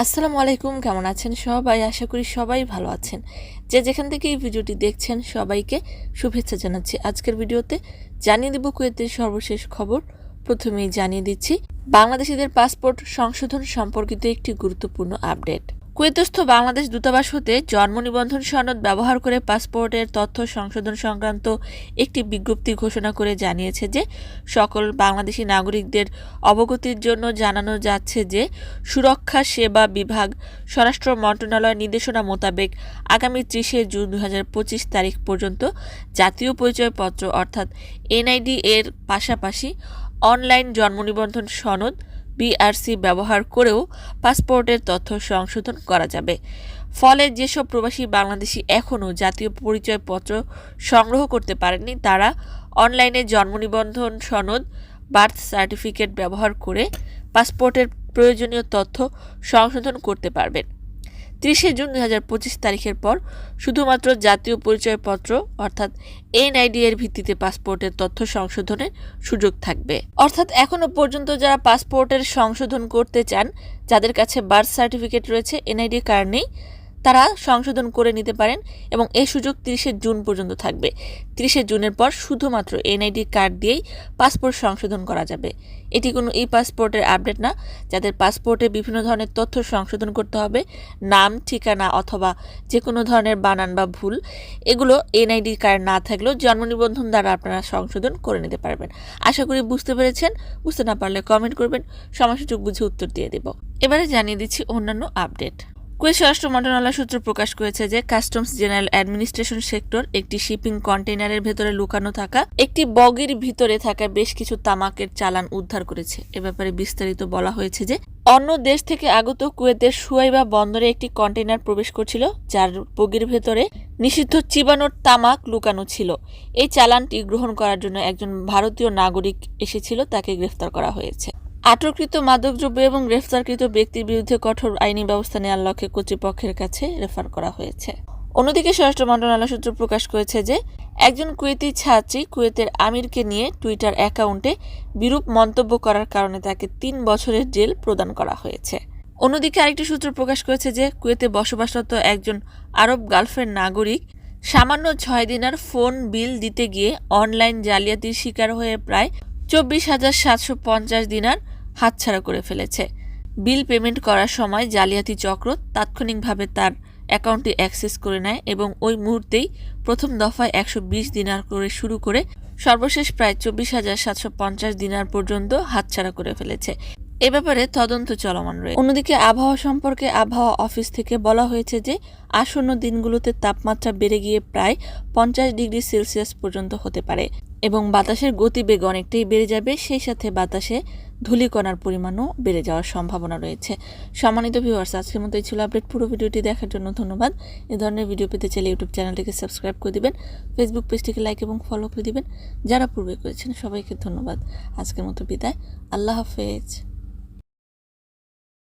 আসসালামু আলাইকুম, কেমন আছেন সবাই? আশা করি সবাই ভালো আছেন। যে যেখান থেকে এই ভিডিওটি দেখছেন সবাইকে শুভেচ্ছা জানাচ্ছি। আজকের ভিডিওতে জানিয়ে দেব কুয়েতের সর্বশেষ খবর। প্রথমেই জানিয়ে দিচ্ছি, বাংলাদেশিদের পাসপোর্ট সংশোধন সম্পর্কিত একটি গুরুত্বপূর্ণ আপডেট। কুয়েতস্থ বাংলাদেশ দূতাবাস হতে জন্ম নিবন্ধন সনদ ব্যবহার করে পাসপোর্টের তথ্য সংশোধন সংক্রান্ত একটি বিজ্ঞপ্তি ঘোষণা করে জানিয়েছে যে, সকল বাংলাদেশি নাগরিকদের অবগতির জন্য জানানো যাচ্ছে যে, সুরক্ষা সেবা বিভাগ, স্বরাষ্ট্র মন্ত্রণালয়ের নির্দেশনা মোতাবেক আগামী ত্রিশে জুন দু হাজার পঁচিশ তারিখ পর্যন্ত জাতীয় পরিচয়পত্র অর্থাৎ এনআইডি এর পাশাপাশি অনলাইন জন্ম নিবন্ধন সনদ বিআরসি ব্যবহার করেও পাসপোর্টের তথ্য সংশোধন করা যাবে। ফলে যেসব প্রবাসী বাংলাদেশি এখনও জাতীয় পরিচয়পত্র সংগ্রহ করতে পারেননি, তারা অনলাইনে জন্ম নিবন্ধন সনদ, বার্থ সার্টিফিকেট ব্যবহার করে পাসপোর্টের প্রয়োজনীয় তথ্য সংশোধন করতে পারবেন। ত্রিশে জুন দু হাজার পঁচিশ তারিখের পর শুধুমাত্র জাতীয় পরিচয়পত্র, অর্থাৎ এনআইডি এর ভিত্তিতে পাসপোর্টের তথ্য সংশোধনের সুযোগ থাকবে। অর্থাৎ এখনও পর্যন্ত যারা পাসপোর্টের সংশোধন করতে চান, যাদের কাছে বার্থ সার্টিফিকেট রয়েছে এনআইডি কার্ড নেই তারা সংশোধন করে নিতে পারেন এবং এই সুযোগ তিরিশে জুন পর্যন্ত থাকবে। তিরিশে জুনের পর শুধুমাত্র এনআইডি কার্ড দিয়েই পাসপোর্ট সংশোধন করা যাবে। এটি কোনো ই পাসপোর্টের আপডেট না, যাদের পাসপোর্টে বিভিন্ন ধরনের তথ্য সংশোধন করতে হবে, নাম, ঠিকানা অথবা যে কোনো ধরনের বানান বা ভুল, এগুলো এনআইডি কার্ড না থাকলেও জন্ম নিবন্ধন দ্বারা আপনারা সংশোধন করে নিতে পারবেন। আশা করি বুঝতে পেরেছেন। বুঝতে না পারলে কমেন্ট করবেন। সমস্যাটুক বুঝে উত্তর দিয়ে দেব। এবারে জানিয়ে দিচ্ছি অন্যান্য আপডেট। কুয়েত স্বরাষ্ট্র মন্ত্রণালয় সূত্র প্রকাশ করেছে যে কাস্টমস জেনারেল অ্যাডমিনিস্ট্রেশন সেক্টর একটি শিপিং কন্টেইনারের ভেতরে লুকানো থাকা, একটি বগির ভিতরে থাকা বেশ কিছু তামাকের চালান উদ্ধার করেছে। এ ব্যাপারে বিস্তারিত বলা হয়েছে যে, অন্য দেশ থেকে আগত কুয়েতের সুয়াইবা বন্দরে একটি কন্টেইনার প্রবেশ করছিল, যার বগির ভেতরে নিষিদ্ধ চিবানোর তামাক লুকানো ছিল। এই চালানটি গ্রহণ করার জন্য একজন ভারতীয় নাগরিক এসেছিল, তাকে গ্রেফতার করা হয়েছে। আটককৃত মাদকদ্রব্য এবং গ্রেফতারকৃত ব্যক্তির বিরুদ্ধে কঠোর আইনি ব্যবস্থা নেওয়ার লক্ষ্যে কর্তৃপক্ষের কাছে রেফার করা হয়েছে। অন্যদিকে স্বরাষ্ট্র মন্ত্রণালয় সূত্র প্রকাশ করেছে যে, একজন কুয়েতি ছাত্রী কুয়েতের আমিরকে নিয়ে টুইটার অ্যাকাউন্টে বিরূপ মন্তব্য করার কারণে তাকে তিন বছরের জেল প্রদান করা হয়েছে। অন্যদিকে আরেকটি সূত্র প্রকাশ করেছে যে, কুয়েতে বসবাসরত একজন আরব গার্লফ্রেন্ড নাগরিক সামান্য ছয় দিনের ফোন বিল দিতে গিয়ে অনলাইন জালিয়াতির শিকার হয়ে প্রায় চব্বিশ হাজার সাতশো পঞ্চাশ দিনার হাতছাড়া করে ফেলেছে। বিল পেমেন্ট করার সময় জালিয়াতি চক্র তাৎক্ষণিকভাবে তার অ্যাকাউন্টটি অ্যাক্সেস করে নেয় এবং ওই মুহূর্তেই প্রথম দফায় একশো বিশ দিনার করে শুরু করে সর্বশেষ প্রায় চব্বিশ হাজার সাতশো পঞ্চাশ দিনার পর্যন্ত হাতছাড়া করে ফেলেছে। এ ব্যাপারে তদন্ত চলমান রয়েছে। অন্যদিকে আবহাওয়া সম্পর্কে আবহাওয়া অফিস থেকে বলা হয়েছে যে, আসন্ন দিনগুলোতে তাপমাত্রা বেড়ে গিয়ে প্রায় পঞ্চাশ ডিগ্রি সেলসিয়াস পর্যন্ত হতে পারে। এবং বাতাসের গতিবেগ অনেকটাই বেড়ে যাবে, সেই সাথে বাতাসে ধূলিকণার পরিমাণও বেড়ে যাওয়ার সম্ভাবনা রয়েছে। সম্মানিত ভিউয়ার্স আজকের মতো এই ছিল আপডেট পুরো ভিডিওটি দেখার জন্য ধন্যবাদ। এ ধরনের ভিডিও পেতে চাইলে ইউটিউব চ্যানেলটিকে সাবস্ক্রাইব করে দিবেন ফেসবুক পেজটিকে লাইক এবং ফলো করে দিবেন। যারা পূর্বে করেছেন, সবাইকে ধন্যবাদ। আজকের মতো বিদায়। আল্লাহ হাফেজ।